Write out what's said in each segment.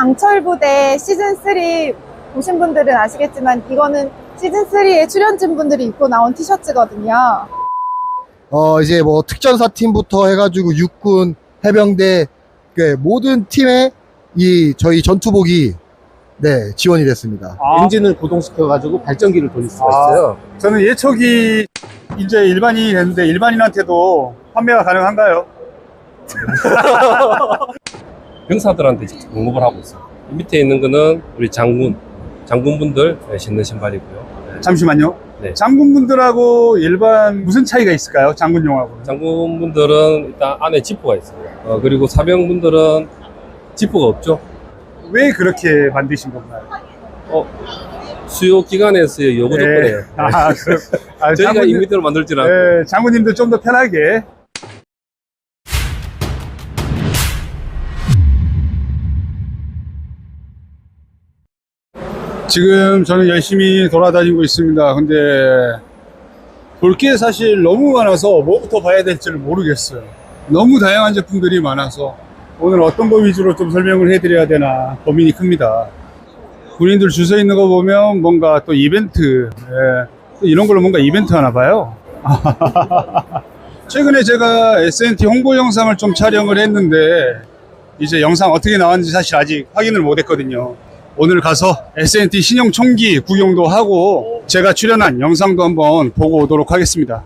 강철 부대 시즌 3 보신 분들은 아시겠지만 이거는 시즌 3에 출연진 분들이 입고 나온 티셔츠거든요. 어, 이제 뭐 특전사 팀부터 해가지고 육군, 해병대, 그 모든 팀에 이 저희 전투복이 네, 지원이 됐습니다. 아, 엔진을 구동시켜가지고 발전기를 돌릴 수가 아. 있어요. 저는 예초기 이제 일반인이 됐는데 일반인한테도 판매가 가능한가요? 병사들한테 직접 공급을 하고 있어요. 밑에 있는 거는 우리 장군, 장군분들 신는 신발이고요. 네. 잠시만요. 네. 장군분들하고 일반 무슨 차이가 있을까요? 장군용하고. 장군분들은 일단 안에 지퍼가 있습니다. 어, 그리고 사병분들은 지퍼가 없죠. 왜 그렇게 만드신 건가요? 수요 기관에서의 요구 네. 조건이에요. 아, 그, 아, 저희가 장군님- 임의대로 만들 줄 알고. 네, 장군님도 좀 더 편하게. 지금 저는 열심히 돌아다니고 있습니다. 근데 볼 게 사실 너무 많아서 뭐부터 봐야 될지를 모르겠어요. 너무 다양한 제품들이 많아서 오늘 어떤 거 위주로 좀 설명을 해드려야 되나 고민이 큽니다. 군인들 줄서 있는 거 보면 뭔가 또 이벤트, 예, 또 이런 걸로 뭔가 이벤트 하나 봐요. 최근에 제가 SNT 홍보 영상을 좀 촬영을 했는데 이제 영상 어떻게 나왔는지 사실 아직 확인을 못 했거든요. 오늘 가서 SNT 신형 총기 구경도 하고 제가 출연한 영상도 한번 보고 오도록 하겠습니다.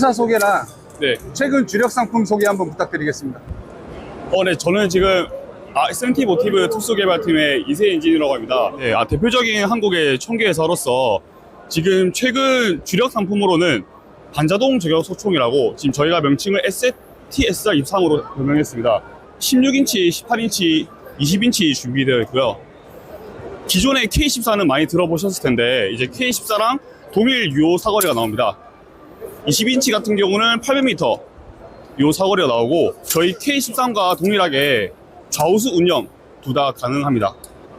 회사 소개나 네. 최근 주력 상품 소개 한번 부탁드리겠습니다. 어, 네, 저는 지금 아, SMT 모티브 특수 개발팀의 이세 엔지니어라고 합니다. 네, 아, 대표적인 한국의 총기 회사로서 지금 최근 주력 상품으로는 반자동 저격 소총이라고 지금 저희가 명칭을 STSR 23으로 변경했습니다. 16인치, 18인치, 20인치 준비되어 있고요. 기존의 K14는 많이 들어보셨을 텐데 이제 K14랑 동일 유효 사거리가 나옵니다. 20인치 같은 경우는 800m, 요 사거리가 나오고 저희 K13과 동일하게 좌우수 운영 둘 다 가능합니다.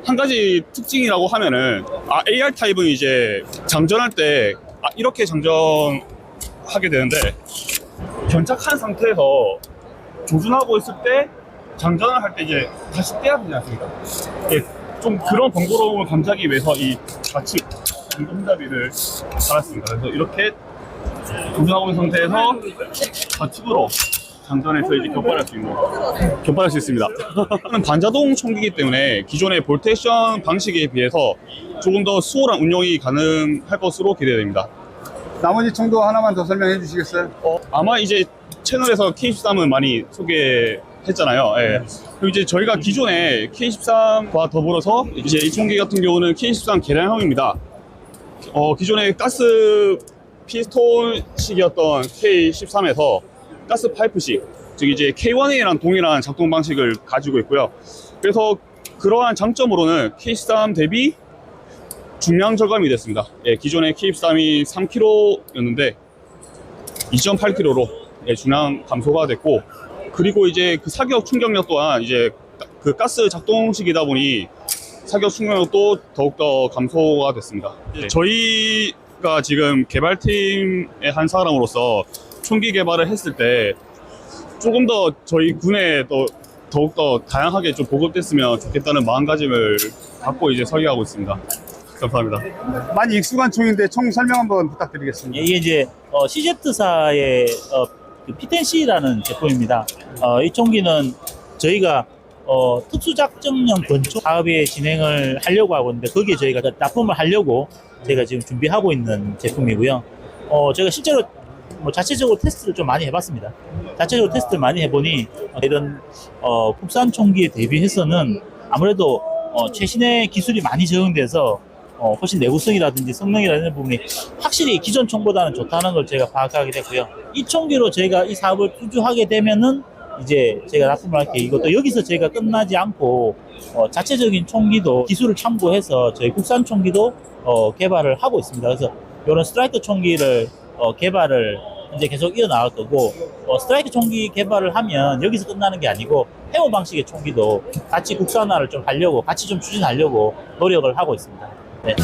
한 가지 특징이라고 하면은 아, AR 타입은 이제 장전할 때 아, 이렇게 장전하게 되는데 견착한 상태에서 조준하고 있을 때 장전을 할 때 이제 다시 떼야 되지 않습니까? 예, 좀 그런 번거로움을 감지하기 위해서 이 좌측 운동 흔잡이를 달았습니다. 그래서 이렇게 조준하고 있는 상태에서 좌측으로 장전해서 이제 격발할 수 있는 격발할 수 있습니다. 이는 반자동 총기이기 때문에 기존의 볼테이션 방식에 비해서 조금 더 수월한 운영이 가능할 것으로 기대됩니다. 나머지 총도 하나만 더 설명해 주시겠어요? 어, 아마 이제 채널에서 K13은 많이 소개했잖아요. 예. 그리고 이제 저희가 기존에 K13과 더불어서 이제 이 총기 같은 경우는 K13 개량형입니다. 어, 기존에 가스 피스톤식이었던 K13에서 가스 파이프식, 즉 이제 K1A랑 동일한 작동 방식을 가지고 있고요. 그래서 그러한 장점으로는 K13 대비 중량 절감이 됐습니다. 예, 기존의 K13이 3kg였는데 2.8kg로 예, 중량 감소가 됐고 그리고 이제 그 사격 충격력 또한 이제 그 가스 작동식이다 보니 사격 충격력도 더욱더 감소가 됐습니다. 예, 저희 가 지금 개발팀의 한 사람으로서 총기 개발을 했을 때 조금 더 저희 군에 또 더욱더 다양하게 좀 보급됐으면 좋겠다는 마음가짐을 갖고 이제 설계하고 있습니다. 감사합니다. 많이 익숙한 총인데 총 설명 한번 부탁드리겠습니다. 이게 이제 어, CZ사의 어, 그 P10C라는 제품입니다. 어, 이 총기는 저희가 어, 특수작전용 권총 사업에 진행을 하려고 하고 있는데 거기에 저희가 납품을 하려고 제가 지금 준비하고 있는 제품이고요. 어, 제가 실제로 뭐 자체적으로 테스트를 좀 많이 해봤습니다. 자체적으로 테스트를 많이 해보니 어, 이런 어, 국산 총기에 대비해서는 아무래도 어, 최신의 기술이 많이 적용돼서 어, 훨씬 내구성이라든지 성능이라는 부분이 확실히 기존 총보다는 좋다는 걸 제가 파악하게 됐고요. 이 총기로 저희가 이 사업을 투주하게 되면은 이제 제가 납품을 할게 이것도 여기서 제가 끝나지 않고 어, 자체적인 총기도 기술을 참고해서 저희 국산 총기도 어, 개발을 하고 있습니다. 그래서 이런 스트라이크 총기를 어, 개발을 이제 계속 이어나갈 거고 어, 스트라이크 총기 개발을 하면 여기서 끝나는 게 아니고 해오 방식의 총기도 같이 국산화를 좀 하려고 같이 좀 추진하려고 노력을 하고 있습니다. 네.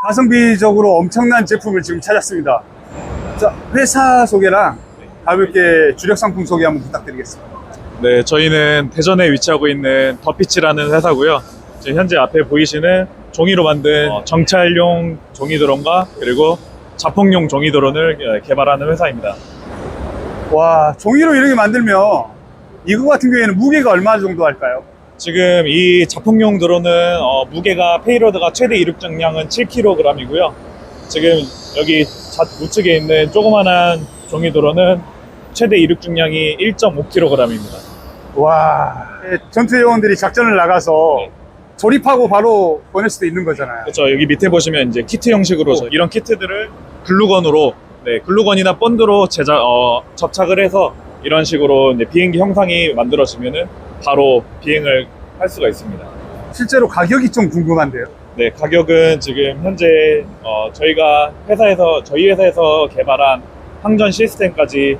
가성비적으로 엄청난 제품을 지금 찾았습니다. 자, 회사 소개랑 가볍게 주력 상품 소개 한번 부탁드리겠습니다. 네, 저희는 대전에 위치하고 있는 더피치라는 회사고요. 지금 현재 앞에 보이시는 종이로 만든 정찰용 종이 드론과 그리고 자폭용 종이 드론을 개발하는 회사입니다. 와, 종이로 이렇게 만들면 이거 같은 경우에는 무게가 얼마 정도 할까요? 지금 이 자폭용 드론은 어, 무게가 페이로드가 최대 이륙 정량은 7kg이고요. 지금 여기 좌, 우측에 있는 조그만한 종이 드론은 최대 이륙 중량이 1.5kg입니다. 와, 예, 전투 요원들이 작전을 나가서 네. 조립하고 바로 보낼 수도 있는 거잖아요. 그렇죠. 여기 밑에 보시면 이제 키트 형식으로 오. 이런 키트들을 글루건으로 네, 글루건이나 본드로 제작 어, 접착을 해서 이런 식으로 비행기 형상이 만들어지면은 바로 비행을 할 수가 있습니다. 실제로 가격이 좀 궁금한데요. 네, 가격은 지금 현재 어, 저희가 회사에서 저희 회사에서 개발한 항전 시스템까지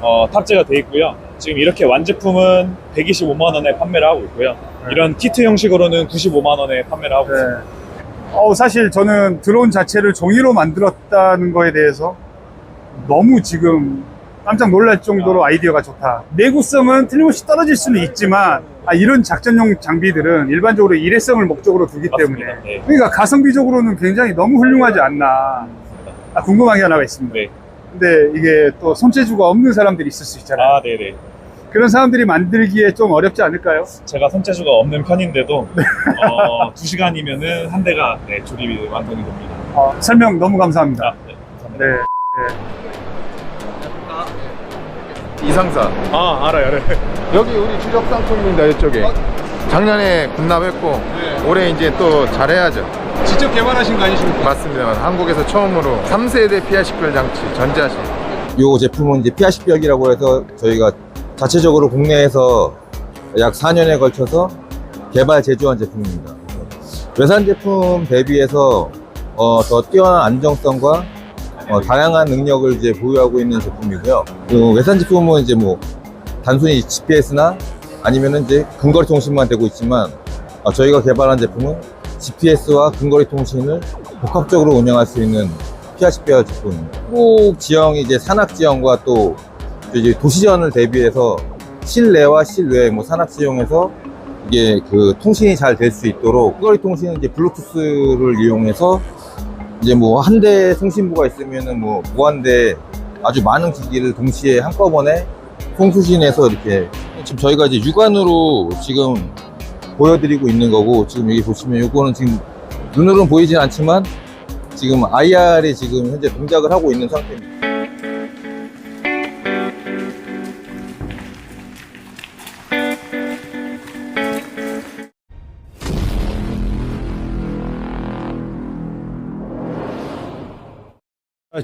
어, 탑재가 돼 있고요. 지금 이렇게 완제품은 125만 원에 판매를 하고 있고요. 네. 이런 키트 형식으로는 95만 원에 판매를 하고 있습니다. 어, 사실 저는 드론 자체를 종이로 만들었다는 거에 대해서 너무 지금 깜짝 놀랄 정도로 아이디어가 좋다. 내구성은 틀림없이 떨어질 수는 있지만 아, 이런 작전용 장비들은 일반적으로 일회성을 목적으로 두기 때문에 맞습니다. 네. 그러니까 가성비적으로는 굉장히 너무 훌륭하지 않나. 아, 궁금한 게 하나가 있습니다. 네. 근데 이게 또 손재주가 없는 사람들이 있을 수 있잖아요. 아, 네네. 그런 사람들이 만들기에 좀 어렵지 않을까요? 제가 손재주가 없는 편인데도 네. 어, 2시간이면은 한 대가 네, 조립이 완성이 됩니다. 어, 설명 너무 감사합니다. 아, 네, 감사합니다. 네. 이상사. 아, 알아요, 알아요. 여기 우리 주력 상품입니다, 이쪽에. 작년에 군납했고, 올해 이제 또 잘해야죠. 직접 개발하신 거 아니십니까? 맞습니다. 한국에서 처음으로 3세대 피아 식별 장치, 전자식. 요 제품은 이제 피아식벽이라고 해서 저희가 자체적으로 국내에서 약 4년에 걸쳐서 개발 제조한 제품입니다. 외산 제품 대비해서 어, 더 뛰어난 안정성과 어, 다양한 능력을 이제 보유하고 있는 제품이고요. 그 외산 제품은 이제 뭐 단순히 GPS나 아니면은 이제 근거리 통신만 되고 있지만 어, 저희가 개발한 제품은 GPS와 근거리 통신을 복합적으로 운영할 수 있는 피아식별 제품입니다. 한국 지형이 이제 산악 지형과 또 이제 도시전을 대비해서 실내와 실외 뭐 산악 지형에서 이게 그 통신이 잘 될 수 있도록 거리 통신은 이제 블루투스를 이용해서 이제 뭐 한대 통신부가 있으면은 뭐 무한대 아주 많은 기기를 동시에 한꺼번에 통수신해서 이렇게 지금 저희가 이제 육안으로 지금 보여드리고 있는 거고 지금 여기 보시면 요거는 지금 눈으로는 보이진 않지만 지금 IR이 지금 현재 동작을 하고 있는 상태입니다.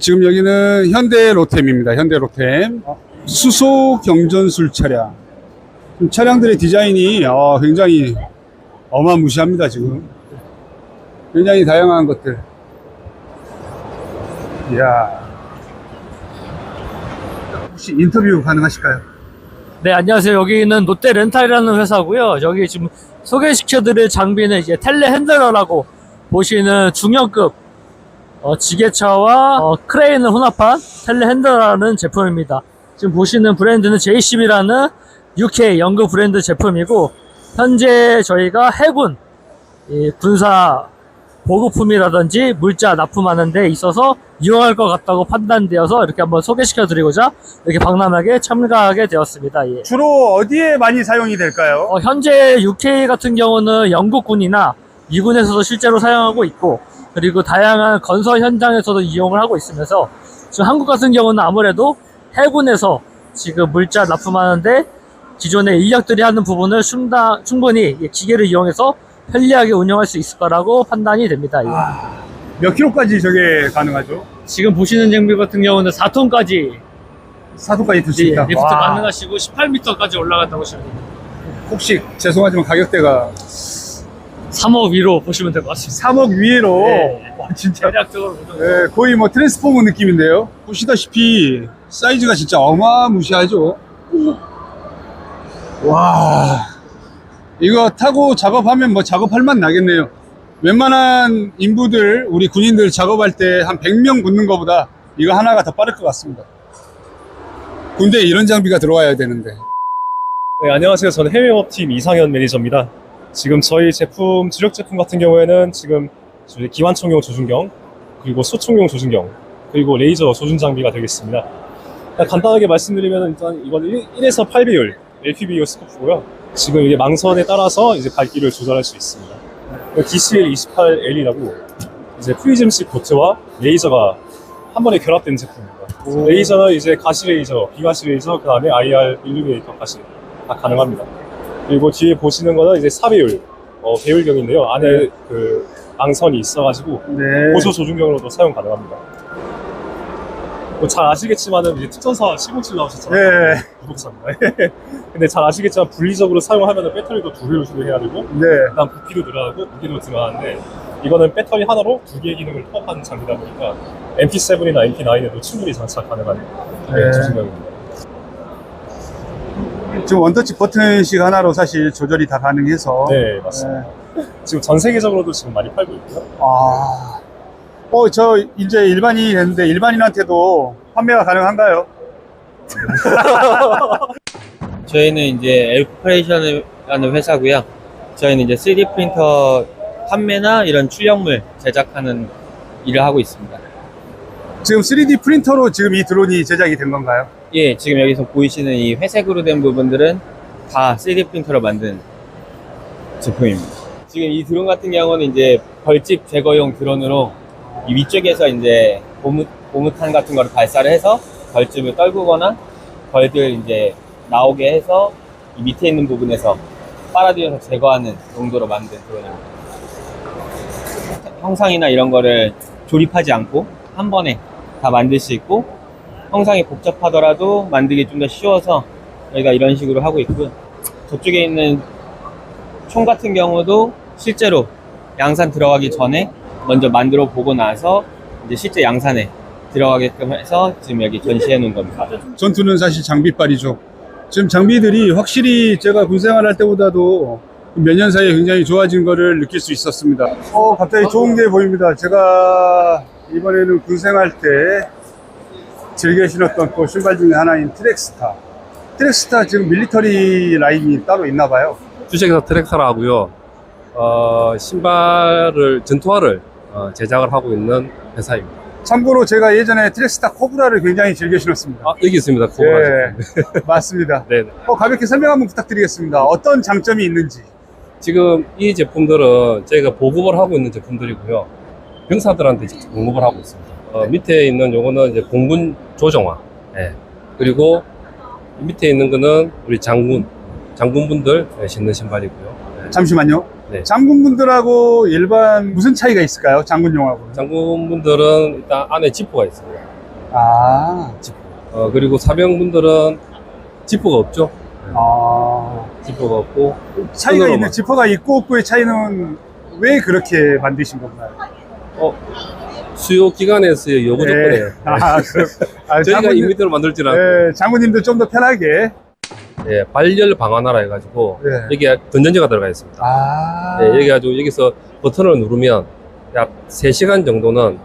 지금 여기는 현대 로템입니다. 현대 로템. 수소 경전술 차량. 차량들의 디자인이 어, 굉장히 어마무시합니다, 지금. 굉장히 다양한 것들. 이야. 혹시 인터뷰 가능하실까요? 네, 안녕하세요. 여기는 롯데 렌탈이라는 회사고요. 여기 지금 소개시켜드릴 장비는 이제 텔레 핸들러라고 보시는 중형급 어, 지게차와 어, 크레인을 혼합한 텔레핸들러라는 제품입니다. 지금 보시는 브랜드는 JCB라는 UK 연구 브랜드 제품이고 현재 저희가 해군 이 군사 보급품이라든지 물자 납품하는 데 있어서 이용할 것 같다고 판단되어서 이렇게 한번 소개시켜 드리고자 이렇게 박람회에 참가하게 되었습니다. 예. 주로 어디에 많이 사용이 될까요? 어, 현재 UK 같은 경우는 영국군이나 미군에서도 실제로 사용하고 있고 그리고 다양한 건설 현장에서도 이용을 하고 있으면서 지금 한국 같은 경우는 아무래도 해군에서 지금 물자 납품하는데 기존의 인력들이 하는 부분을 충다, 충분히 이 기계를 이용해서 편리하게 운영할 수 있을 거라고 판단이 됩니다. 예. 몇 킬로까지 저게 가능하죠? 지금 보시는 장비 같은 경우는 4톤까지 사도까지 들수 예, 있다. 리프트 와. 가능하시고 18m까지 올라간다고 보시면 됩니다. 혹시 죄송하지만 가격대가 3억 위로 보시면 될 것 같습니다. 3억 위로 네. 와, 진짜 대략적으로 보면 네, 거의 뭐 트랜스포머 느낌인데요. 보시다시피 사이즈가 진짜 어마무시하죠. 와, 이거 타고 작업하면 뭐 작업할 맛 나겠네요. 웬만한 인부들, 우리 군인들 작업할 때 한 100명 붙는 것보다 이거 하나가 더 빠를 것 같습니다. 군대에 이런 장비가 들어와야 되는데. 네, 안녕하세요. 저는 해외업팀 이상현 매니저입니다. 지금 저희 제품, 주력 제품 같은 경우에는 지금 기관총용 조준경, 그리고 소총용 조준경, 그리고 레이저 조준 장비가 되겠습니다. 간단하게 말씀드리면 일단 이건 1, 에서 8배율 LPBO 스코프고요. 지금 이게 망선에 따라서 이제 밝기를 조절할 수 있습니다. DCL28L이라고 이제 프리즘식 보트와 레이저가 한 번에 결합된 제품입니다. 레이저는 이제 가시 레이저, 비가시 레이저, 그 다음에 IR 일루미네이터까지 다 가능합니다. 그리고 뒤에 보시는 거는 이제 4배율, 어, 배율경인데요. 안에 그 망선이 있어가지고 네. 고소 조준경으로도 사용 가능합니다. 뭐 잘 아시겠지만은 이제 특전사 707 나오셨잖아요. 네. 구독자입니다. 근데 잘 아시겠지만 분리적으로 사용하면 배터리도 두 개를 주로 해야 되고 네. 그다음 부피도 늘어나고 무게도 들어가는데 이거는 배터리 하나로 두 개의 기능을 통합하는 장비다 보니까 MP7이나 MP9에도 충분히 장착 가능한 네. 조준경입니다. 지금 원터치 버튼식 하나로 사실 조절이 다 가능해서. 네, 맞습니다. 지금 전 세계적으로도 지금 많이 팔고 있고요. 아, 어, 저 이제 일반인이 됐는데 일반인한테도 판매가 가능한가요? 저희는 이제 엘프레이션이라는 회사고요. 저희는 이제 3D 프린터 판매나 이런 출력물 제작하는 일을 하고 있습니다. 지금 3D 프린터로 지금 이 드론이 제작이 된 건가요? 예, 지금 여기서 보이시는 이 회색으로 된 부분들은 다 3D 프린터로 만든 제품입니다. 지금 이 드론 같은 경우는 이제 벌집 제거용 드론으로 이 위쪽에서 이제 고무, 고무탄 같은 거를 발사를 해서 벌집을 떨구거나 벌들 이제 나오게 해서 이 밑에 있는 부분에서 빨아들여서 제거하는 용도로 만든 드론입니다. 형상이나 이런 거를 조립하지 않고 한 번에 다 만들 수 있고 형상이 복잡하더라도 만들기 좀 더 쉬워서 저희가 이런 식으로 하고 있고요. 저쪽에 있는 총 같은 경우도 실제로 양산 들어가기 전에 먼저 만들어 보고 나서 이제 실제 양산에 들어가게끔 해서 지금 여기 전시해 놓은 겁니다. 전투는 사실 장비빨이죠. 지금 장비들이 확실히 제가 군 생활할 때보다도 몇 년 사이에 굉장히 좋아진 거를 느낄 수 있었습니다. 어, 갑자기 좋은 게 보입니다. 제가 이번에는 군 생활 때 즐겨 신었던 또 신발 중에 하나인 트랙스타. 트랙스타 지금 밀리터리 라인이 따로 있나 봐요. 주식회사 트랙타라 하고요. 어, 신발을 전투화를 어, 제작을 하고 있는 회사입니다. 참고로 제가 예전에 트랙스타 코브라를 굉장히 즐겨 신었습니다. 아, 여기 있습니다. 코브라 예. 맞습니다. 네. 어, 가볍게 설명 한번 부탁드리겠습니다. 어떤 장점이 있는지. 지금 이 제품들은 저희가 보급을 하고 있는 제품들이고요. 병사들한테 직접 공급을 하고 있습니다. 어, 밑에 있는 요거는 이제 공군 조정화. 예. 그리고 밑에 있는 거는 우리 장군, 장군분들 신는 신발이고요. 예. 잠시만요. 네. 장군분들하고 일반 무슨 차이가 있을까요? 장군용하고. 장군분들은 일단 안에 지퍼가 있습니다. 아, 어, 그리고 사병분들은 지퍼가 없죠. 아. 지퍼가 없고 차이가. 있는 지퍼가 있고 없고의 차이는 왜 그렇게 만드신 건가요? 어, 수요 기관에서의 요구 네. 조건에 아, 그, 아, 저희가 장군님- 임의대로 만들지 않고 네, 장군님도 좀 더 편하게. 예, 발열 방안하라 해가지고 네. 여기에 건전지가 들어가 있습니다. 아. 예, 여기 가지고 여기서 버튼을 누르면 약 3시간 정도는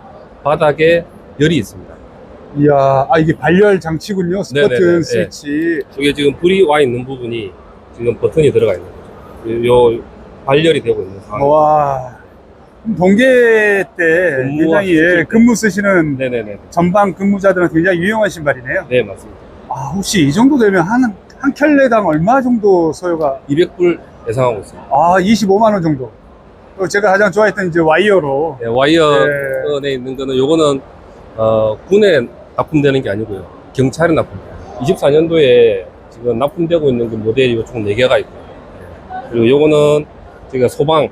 바닥에 열이 있습니다. 이야, 아, 이게 발열 장치군요. 스포트 네네네, 스위치. 저게 지금 불이 와 있는 부분이 지금 버튼이 들어가 있는 거죠. 요 발열이 되고 있는 상황. 와. 동계 때 근무와 굉장히 예. 근무 쓰시는 네네네. 전방 근무자들은 굉장히 유용한 신발이네요. 네, 맞습니다. 아, 혹시 이 정도 되면 한, 한 켤레당 얼마 정도 소요가? 200불 예상하고 있습니다. 아, 25만원 정도. 또 제가 가장 좋아했던 이제 와이어로. 네, 와이어 네. 안에 있는 거는 요거는 어, 군에 납품되는 게 아니고요. 경찰에 납품돼요. 24년도에 지금 납품되고 있는 그 모델이 총 4개가 있고 요 그리고 요거는 제가 소방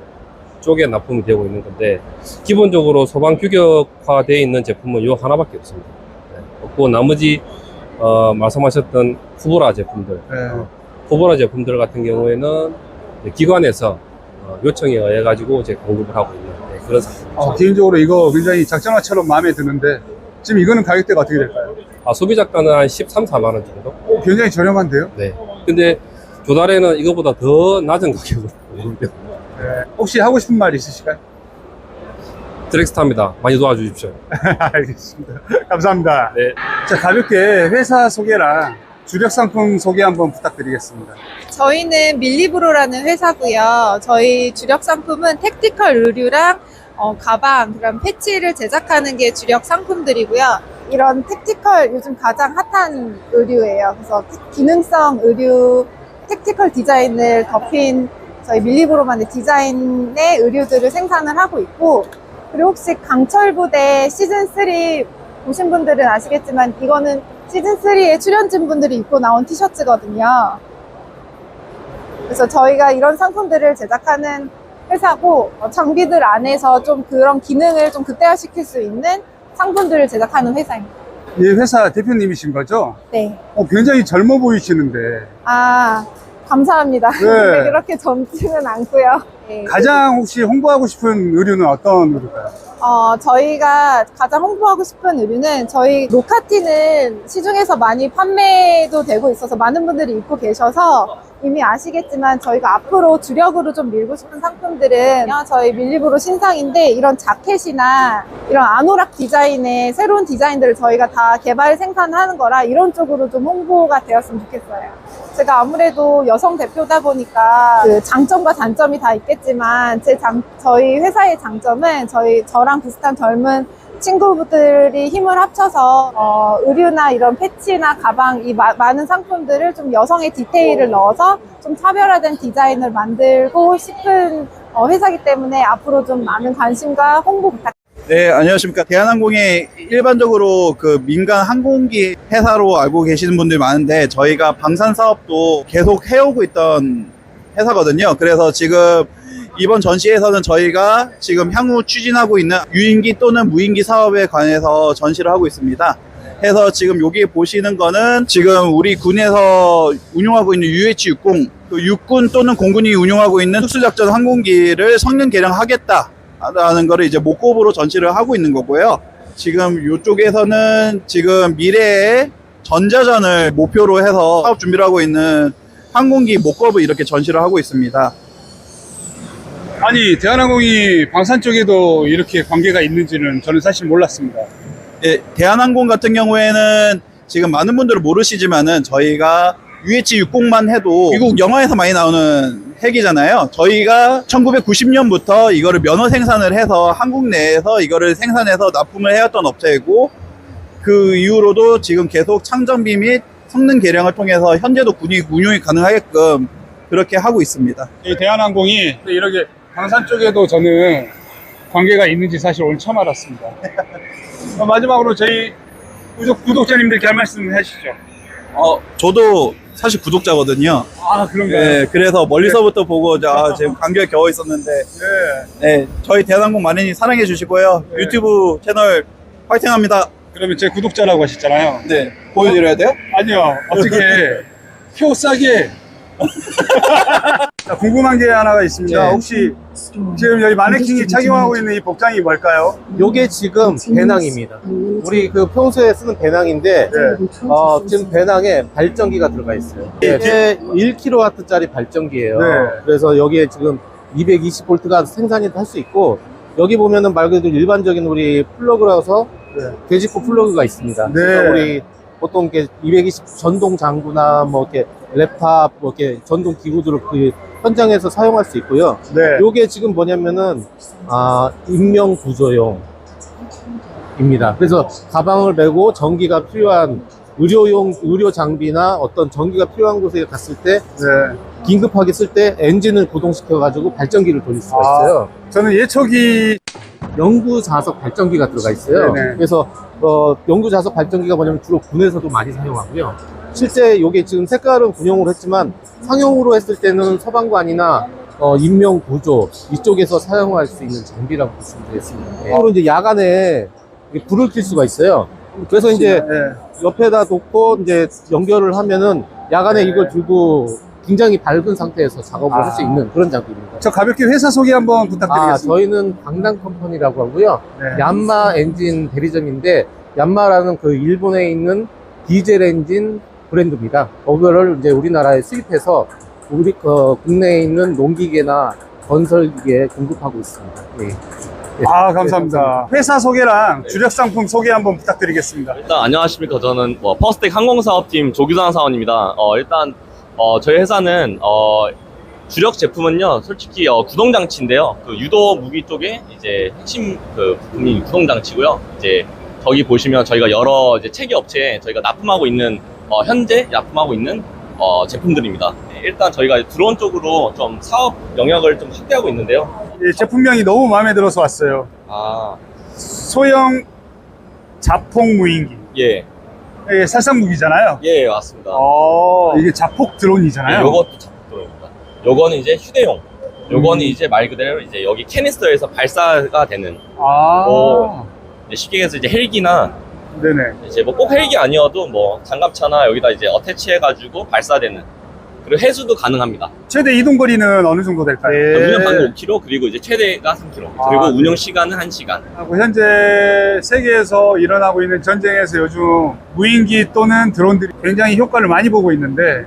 쪽에 납품이 되고 있는 건데 기본적으로 소방 규격화되어 있는 제품은 요 하나밖에 없습니다. 네, 없고 나머지 어, 말씀하셨던 후보라 제품들 네. 후보라 제품들 같은 경우에는 이제 기관에서 어, 요청에 의해 가지고 제가 공급을 하고 있는 네, 그런 상태입니다. 어, 개인적으로 이거 굉장히 작전화처럼 마음에 드는데, 지금 이거는 가격대가 어떻게 될까요? 아, 소비자가는 한 13, 4만 원 정도? 어, 굉장히 저렴한데요? 네. 근데 조달에는 이거보다 더 낮은 가격으로. 혹시 하고 싶은 말 있으실까요? 드렉스타입니다. 많이 도와주십시오. 알겠습니다. 감사합니다. 네. 자, 가볍게 회사 소개랑 주력 상품 소개 한번 부탁드리겠습니다. 저희는 밀리브로라는 회사고요. 저희 주력 상품은 택티컬 의류랑 어, 가방, 그럼 패치를 제작하는 게 주력 상품들이고요. 이런 택티컬 요즘 가장 핫한 의류예요. 그래서 기능성 의류, 택티컬 디자인을 덮인 저희 밀리브로만의 디자인의 의류들을 생산을 하고 있고, 그리고 혹시 강철 부대 시즌 3 보신 분들은 아시겠지만 이거는 시즌 3에 출연진 분들이 입고 나온 티셔츠거든요. 그래서 저희가 이런 상품들을 제작하는 회사고 어, 장비들 안에서 좀 그런 기능을 좀 극대화시킬 수 있는 상품들을 제작하는 회사입니다. 이 회사 대표님이신 거죠? 네. 어, 굉장히 젊어 보이시는데 아 감사합니다. 네. 근데 그렇게 젊지는 않고요. 네. 가장 혹시 홍보하고 싶은 의류는 어떤 의류일까요? 어, 저희가 가장 홍보하고 싶은 의류는 저희 로카티는 시중에서 많이 판매도 되고 있어서 많은 분들이 입고 계셔서 이미 아시겠지만 저희가 앞으로 주력으로 좀 밀고 싶은 상품들은 저희 밀리브로 신상인데 이런 자켓이나 이런 아노락 디자인의 새로운 디자인들을 저희가 다 개발 생산하는 거라 이런 쪽으로 좀 홍보가 되었으면 좋겠어요. 제가 아무래도 여성 대표다 보니까 그 장점과 단점이 다 있겠지만 제 장, 저희 회사의 장점은 저희 저랑 비슷한 젊은 친구들이 힘을 합쳐서 어, 의류나 이런 패치나 가방 이 마- 많은 상품들을 좀 여성의 디테일을 넣어서 좀 차별화된 디자인을 만들고 싶은 어, 회사이기 때문에 앞으로 좀 많은 관심과 홍보 부탁드립니다. 네, 안녕하십니까. 대한항공의 일반적으로 그 민간 항공기 회사로 알고 계시는 분들이 많은데 저희가 방산 사업도 계속 해오고 있던 회사거든요. 그래서 지금 이번 전시에서는 저희가 지금 향후 추진하고 있는 유인기 또는 무인기 사업에 관해서 전시를 하고 있습니다. 해서 지금 여기 보시는 거는 지금 우리 군에서 운용하고 있는 UH-60, 그 육군 또는 공군이 운용하고 있는 특수작전 항공기를 성능 개량하겠다. 라는 거를 이제 목급으로 전시를 하고 있는 거고요. 지금 이쪽에서는 지금 미래의 전자전을 목표로 해서 사업 준비를 하고 있는 항공기 목급을 이렇게 전시를 하고 있습니다. 아니, 대한항공이 방산 쪽에도 이렇게 관계가 있는지는 저는 사실 몰랐습니다. 예, 대한항공 같은 경우에는 지금 많은 분들은 모르시지만은 저희가 UH-60만 해도 미국 영화에서 많이 나오는 핵이잖아요. 저희가 1990년부터 이거를 면허 생산을 해서 한국 내에서 이거를 생산해서 납품을 해왔던 업체이고 그 이후로도 지금 계속 창정비 및 성능 개량을 통해서 현재도 군이 운용이 가능하게끔 그렇게 하고 있습니다. 이 대한항공이 이렇게 방산 쪽에도 저는 관계가 있는지 사실 오늘 처음 알았습니다. 어, 마지막으로 저희 구독, 구독자님들께 할 말씀 해주시죠. 어, 저도 사실 구독자거든요. 아, 그런가요? 네, 그래서 멀리서부터 보고 아, 지금 감격에 겨워 있었는데 네. 네, 저희 대한항공 많이 사랑해 주시고요. 네. 유튜브 채널 화이팅합니다. 그러면 제 구독자라고 하셨잖아요. 네, 보여드려야 돼요? 아니요. 어떻게 표 싸게. 자, 궁금한 게 하나가 있습니다. 네. 혹시 지금 여기 마네킹이 착용하고 있는 이 복장이 뭘까요? 요게 지금 배낭입니다. 우리 그 평소에 쓰는 배낭인데 네. 어, 지금 배낭에 발전기가 들어가 있어요. 이게 1kW짜리 발전기예요. 네. 그래서 여기에 지금 220V가 생산이 할 수 있고 여기 보면은 말 그대로 일반적인 우리 플러그라서 네. 돼지코 플러그가 있습니다. 네. 그래서 우리 보통 이렇게 220 전동 장구나 뭐 이렇게 랩탑 뭐 이렇게 전동 기구들을 그 현장에서 사용할 수 있고요. 네. 요게 지금 뭐냐면은 아 인명 구조용 입니다. 그래서 가방을 메고 전기가 필요한 의료용 의료 장비나 어떤 전기가 필요한 곳에 갔을 때 네. 긴급하게 쓸 때 엔진을 구동시켜 가지고 발전기를 돌릴 수가 아. 있어요. 저는 예초기 영구 자석 발전기가 들어가 있어요. 네네. 그래서 어, 영구 자석 발전기가 뭐냐면 주로 군에서도 많이 사용하고요. 실제 이게 지금 색깔은 군용으로 했지만 상용으로 했을 때는 서방관이나 어, 인명 구조 이쪽에서 사용할 수 있는 장비라고 보시면 되겠습니다. 네. 이제 야간에 불을 켤 수가 있어요. 그래서 이제 네. 옆에다 놓고 이제 연결을 하면은 야간에 이걸 들고 굉장히 밝은 상태에서 작업을 할수 있는 그런 장비입니다. 저 가볍게 회사 소개 한번 아, 부탁드리겠습니다. 저희는 강남 컴퍼니라고 하고요. 네. 얀마 엔진 대리점인데 얀마라는 그 일본에 있는 디젤 엔진 브랜드입니다. 그거를 이제 우리나라에 수입해서 우리 어, 국내에 있는 농기계나 건설기에 공급하고 있습니다. 예. 아, 감사합니다. 회사 소개랑 주력 상품 소개 한번 부탁드리겠습니다. 일단 안녕하십니까 저는 뭐 퍼스텍 항공사업팀 조규상 사원입니다 어, 일단 어, 저희 회사는 어, 주력 제품은요 솔직히 어, 구동 장치인데요 그 유도 무기 쪽에 이제 핵심 그 부품이 구동 장치고요 이제 저기 보시면 저희가 여러 이제 체계 업체에 저희가 납품하고 있는 어, 현재 납품하고 있는 어, 제품들입니다 네, 일단 저희가 드론 쪽으로 좀 사업 영역을 좀 확대하고 있는데요 이 제품명이 너무 마음에 들어서 왔어요. 아 소형 자폭 무인기. 예. 이게 살상 무기잖아요. 예, 맞습니다. 어, 이게 자폭 드론이잖아요. 네, 요것도 작동입니다. 요거는 이제 휴대용. 요거는 이제 말 그대로 이제 여기 캐니스터에서 발사가 되는. 아. 뭐 이제 쉽게 해서 이제 헬기나 네네. 이제 뭐 꼭 헬기 아니어도 뭐 장갑차나 여기다 이제 어태치해가지고 발사되는. 그리고 해수도 가능합니다. 최대 이동 거리는 어느 정도 될까요? 운영 방금 5km 그리고 이제 최대가 3km. 그리고 아, 네. 운영 시간은 1시간. 하고 현재 세계에서 일어나고 있는 전쟁에서 요즘 무인기 또는 드론들이 굉장히 효과를 많이 보고 있는데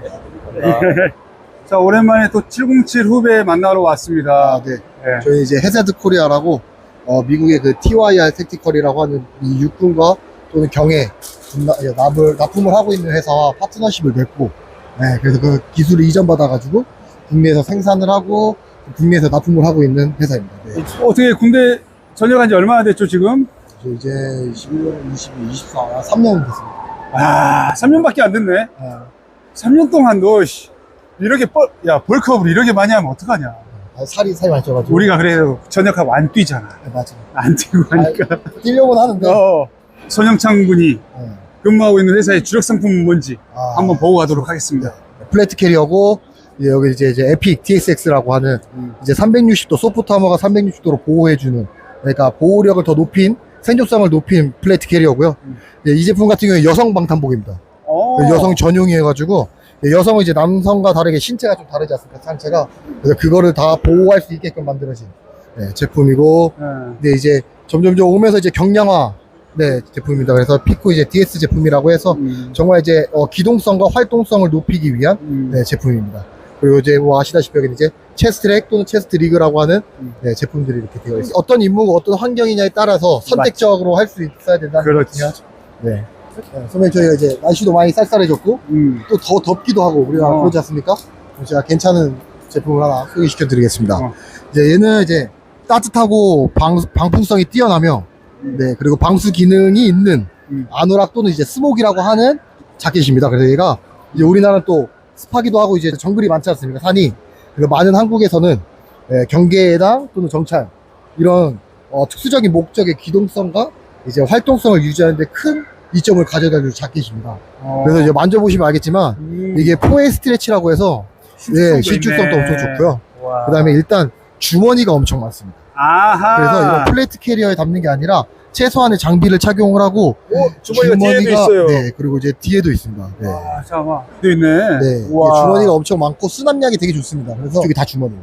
자 오랜만에 또 707 후배 만나러 왔습니다. 아, 네. 저희 이제 해자드 코리아라고 어, 미국의 그 TYR 택티컬이라고 하는 이 육군과 또는 경에 납을, 납품을 하고 있는 회사와 파트너십을 맺고 네, 그래서 그 기술을 이전받아가지고 국내에서 생산을 하고 국내에서 납품을 하고 있는 회사입니다. 네. 어떻게 군대 전역한 지 얼마나 됐죠 지금? 저 이제 21년, 22, 24, 3년 됐습니다. 아 3년밖에 안 됐네. 3년 동안 너 씨, 이렇게 뻘, 야 벌크업을 이렇게 많이 하면 어떡하냐? 아, 살이 살이 많이 쪄가지고 우리가 그래도 전역하고 안 뛰잖아. 맞아. 안 뛰고 하니까. 뛰려고는 하는데 어, 손영창 군이 근무하고 있는 회사의 주력 상품은 뭔지 한번 보고 가도록 하겠습니다. 플래트 캐리어고 이제 여기 이제, 이제 에픽 TSX라고 하는 이제 360도 소프트 하머가 360도로 보호해주는 그러니까 보호력을 더 높인 생존성을 높인 플래트 캐리어고요. 예, 이 제품 같은 경우는 여성 방탄복입니다. 여성 전용이 해가지고 예, 여성은 이제 남성과 다르게 신체가 좀 다르지 않습니까? 상체가 그래서 그거를 다 보호할 수 있게끔 만들어진 예, 제품이고 근데 이제 점점점 오면서 이제 경량화 네 제품입니다. 그래서 피코 이제 DS 제품이라고 해서 정말 이제 어, 기동성과 활동성을 높이기 위한 네, 제품입니다. 그리고 이제 뭐 아시다시피 여기 이제 체스트랙 또는 체스트 리그라고 하는 네, 제품들이 이렇게 되어 있어요. 어떤 임무가 어떤 환경이냐에 따라서 선택적으로 할 수 있어야 된다는. 중요하죠. 네. 네, 선배님 저희가 이제 날씨도 많이 쌀쌀해졌고 또더 덥기도 하고 우리가 어. 그러지 않습니까? 제가 괜찮은 제품을 하나 소개시켜 드리겠습니다. 이제 얘는 이제 따뜻하고 방, 방풍성이 뛰어나며 네 그리고 방수 기능이 있는 아노락 또는 이제 스모기라고 하는 자켓입니다. 그래서 얘가 이제 우리나라는 또 습하기도 하고 이제 정글이 많지 않습니까? 산이 그래서 많은 한국에서는 예, 경계해당 또는 정찰 이런 어, 특수적인 목적의 기동성과 이제 활동성을 유지하는데 큰 이점을 가져다 줄 자켓입니다. 어. 그래서 이제 만져보시면 알겠지만 이게 포에 스트레치라고 해서 예, 실축성도 있네. 엄청 좋고요. 와. 그 다음에 일단 주머니가 엄청 많습니다. 아하. 그래서 이런 플레이트 캐리어에 담는 게 아니라 최소한의 장비를 착용을 하고 주머니가 뒤에도 있어요. 네 그리고 이제 뒤에도 있습니다. 네. 아, 잠깐만. 또 있네. 네, 우와. 주머니가 엄청 많고 수납량이 되게 좋습니다. 그래서 이게 다 주머니예요.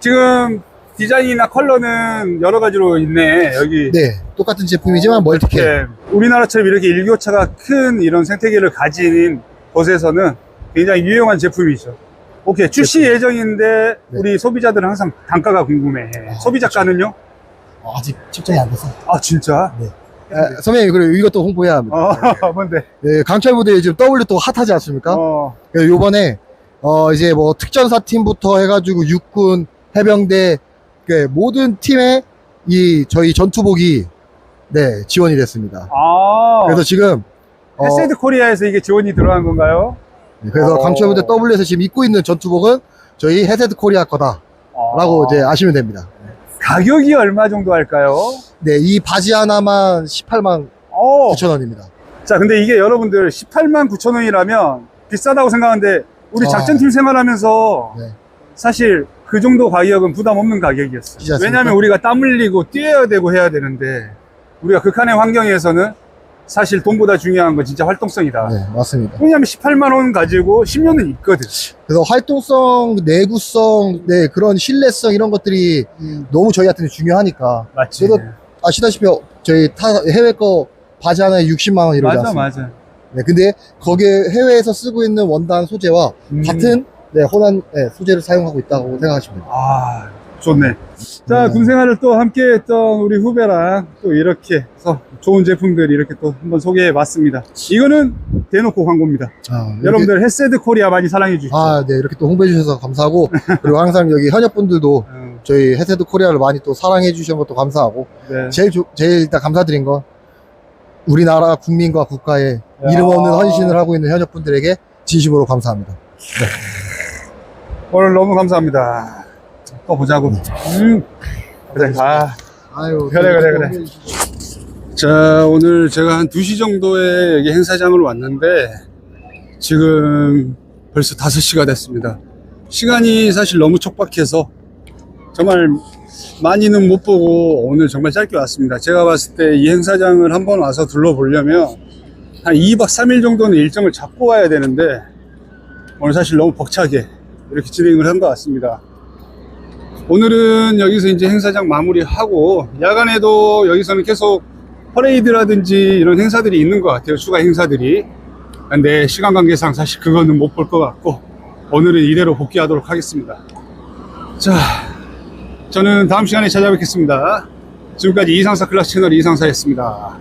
지금 디자인이나 컬러는 여러 가지로 있네. 여기. 네, 똑같은 제품이지만 멀티캡. 네. 우리나라처럼 이렇게 일교차가 큰 이런 생태계를 가진 곳에서는 굉장히 유용한 제품이죠. 오케이. 출시 예정인데 네. 우리 소비자들은 항상 단가가 궁금해. 소비자가는요? 어, 아직 측정이 안 돼서. 아, 진짜? 네. 아, 선배님 그리고 이것도 홍보해야 합니다. 어, 뭔데? 네, 강철 부대에 지금 W 또 핫하지 않습니까? 어. 네, 요번에 어, 이제 뭐 특전사 팀부터 해가지고 육군, 해병대, 그 모든 팀에 이 저희 전투복이 네, 지원이 됐습니다. 아. 그래서 지금 어, 헤세드 코리아에서 이게 지원이 들어간 건가요? 네, 그래서 어. 강철부대 W에서 지금 입고 있는 전투복은 저희 헤세드 코리아 거다 라고 이제 아시면 됩니다. 가격이 얼마 정도 할까요? 네, 이 바지 하나만 18만 어. 9천 원입니다. 자, 근데 이게 여러분들 18만 9천 원이라면 비싸다고 생각하는데 우리 아. 작전팀 생활하면서 네. 사실 그 정도 가격은 부담 없는 가격이었어요. 그렇지 않습니까? 왜냐하면 우리가 땀 흘리고 뛰어야 되고 해야 되는데 우리가 극한의 환경에서는 사실 돈보다 중요한 건 진짜 활동성이다. 네, 맞습니다. 왜냐하면 18만 원 가지고 10년은 있거든. 그래서 활동성, 내구성, 네, 그런 신뢰성 이런 것들이 너무 저희한테는 중요하니까. 음. 맞지. 그래도 아시다시피 저희 타, 해외 거 바지 하나에 60만 원 이러지 맞아, 않습니까? 맞아. 네, 근데 거기에 해외에서 쓰고 있는 원단 소재와 음. 같은 네, 호난 네, 소재를 사용하고 있다고 생각하시면 됩니다. 아, 좋네. 자, 네. 군 생활을 또 함께 했던 우리 후배랑 또 이렇게 해서 좋은 제품들 이렇게 또 한번 소개해 봤습니다. 이거는 대놓고 광고입니다. 아, 이렇게- 여러분들 헤세드 코리아 많이 사랑해 주시죠. 아, 네, 이렇게 또 홍보해 주셔서 감사하고 그리고 항상 여기 현역분들도 음. 저희 헤세드 코리아를 많이 또 사랑해 주신 것도 감사하고 네. 제일 조- 제일 일단 감사드린 건 우리나라 국민과 국가에 야. 이름 없는 헌신을 하고 있는 현역분들에게 진심으로 감사합니다. 오늘 너무 감사합니다. 또 보자고. 음. 그래, 아. 아유, 그래, 그래, 그래. 자, 오늘 제가 한 2시 정도에 여기 행사장을 왔는데, 지금 벌써 5시가 됐습니다. 시간이 사실 너무 촉박해서, 정말 많이는 못 보고 오늘 정말 짧게 왔습니다. 제가 봤을 때 이 행사장을 한번 와서 둘러보려면, 한 2박 3일 정도는 일정을 잡고 와야 되는데, 오늘 사실 너무 벅차게 이렇게 진행을 한 것 같습니다. 오늘은 여기서 이제 행사장 마무리하고 야간에도 여기서는 계속 퍼레이드라든지 이런 행사들이 있는 것 같아요. 추가 행사들이. 근데 시간 관계상 사실 그거는 못 볼 것 같고 오늘은 이대로 복귀하도록 하겠습니다. 자, 저는 다음 시간에 찾아뵙겠습니다. 지금까지 이상사 클래스 채널 이상사였습니다.